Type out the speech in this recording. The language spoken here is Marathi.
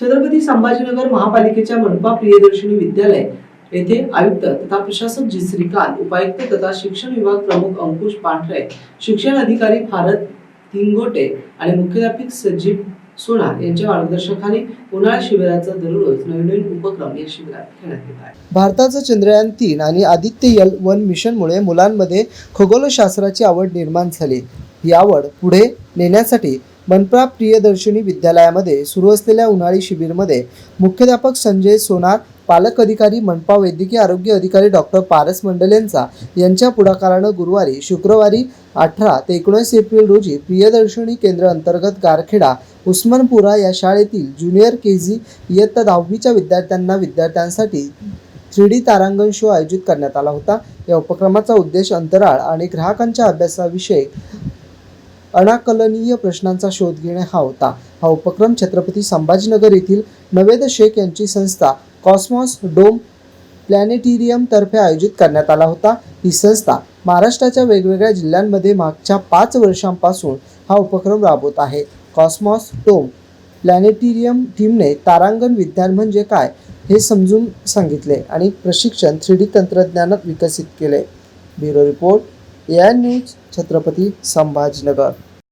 छत्रपती संभाजीनगर महापालिकेच्या मनपा प्रियदर्शिनी विद्यालय येथे आयुक्त तथा प्रशासक जी. श्रीकांत उपायुक्त तथा शिक्षण विभाग प्रमुख अंकुश पांढरे शिक्षण अधिकारी भारत तिंगोटे आणि मुख्याध्यापक सजीव सोनार यांच्या मार्गदर्शनाखाली उन्हाळी शिबिराचा दररोज नवीन नवीन उपक्रम या शिबिरात घेण्यात येत आहे. भारताचं चंद्रयान तीन आणि आदित्य यल वन मिशनमुळे मुलांमध्ये खगोलशास्त्राची आवड निर्माण झाली. ही आवड पुढे नेण्यासाठी मनप्रा प्रियदर्शिनी विद्यालयामध्ये सुरू असलेल्या उन्हाळी शिबिरमध्ये मुख्याध्यापक संजय सोनार पालक अधिकारी मनपा वैद्यकीय आरोग्य अधिकारी डॉक्टर पारस मंडल यांचा. यांच्या पुढाकारानं गुरुवारी शुक्रवारी अठरा ते एकोणीस एप्रिल रोजी प्रियदर्शनी केंद्र अंतर्गत गारखेडा उस्मानपुरा या शाळेतील ज्युनियर के जी इयत्ता दहावीच्या विद्यार्थ्यांना विद्यार्थ्यांसाठी थ्री डी तारांगण शो आयोजित करण्यात आला होता. या उपक्रमाचा उद्देश अंतराळ आणि ग्राहकांच्या अभ्यासाविषयी अनाकलनीय प्रश्नांचा शोध घेणे हा होता. हा उपक्रम छत्रपती संभाजीनगर येथील नवेद शेख यांची संस्था कॉस्मॉस डोम प्लॅनेटेरियमतर्फे आयोजित करण्यात आला होता. ही संस्था महाराष्ट्राच्या वेगवेगळ्या जिल्ह्यांमध्ये मागच्या पाच वर्षांपासून हा उपक्रम राबवत आहे. कॉस्मॉस डोम प्लॅनेटेरियम टीमने तारांगण विज्ञान म्हणजे काय हे समजून सांगितले आणि प्रशिक्षण थ्री डी तंत्रज्ञानात विकसित केले. Bureau report. A news Chhatrapati Sambhajinagar.